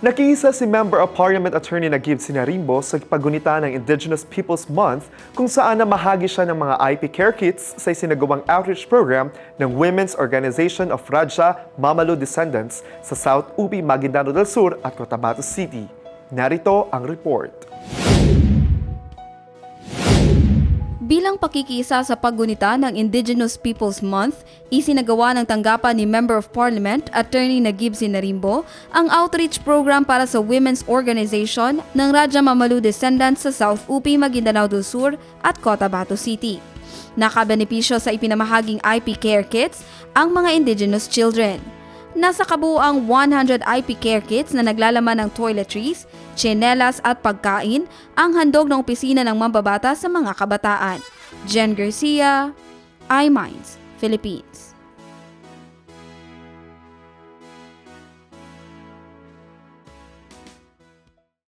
Nakiisa si Member of Parliament Attorney Nagib Sinarimbo sa pagunita ng Indigenous Peoples Month kung saan namahagi siya ng mga IP care kits sa isinagawang outreach program ng Women's Organization of Raja Mamalu Descendants sa South Ubi, Maguindano del Sur at Cotabato City. Narito ang report. Bilang pakikisa sa paggunita ng Indigenous Peoples Month, isinagawa ng tanggapan ni Member of Parliament, Attorney Nagib Sinarimbo, ang outreach program para sa women's organization ng Raja Mamalu Descendants sa South Upi, Maguindanao del Sur at Cotabato City. Nakabenepisyo sa ipinamahaging IP care kits ang mga indigenous children. Nasa kabuuang 100 IP care kits na naglalaman ng toiletries, tsinelas at pagkain ang handog ng opisina ng mambabata sa mga kabataan. Jen Garcia, iMinds, Philippines.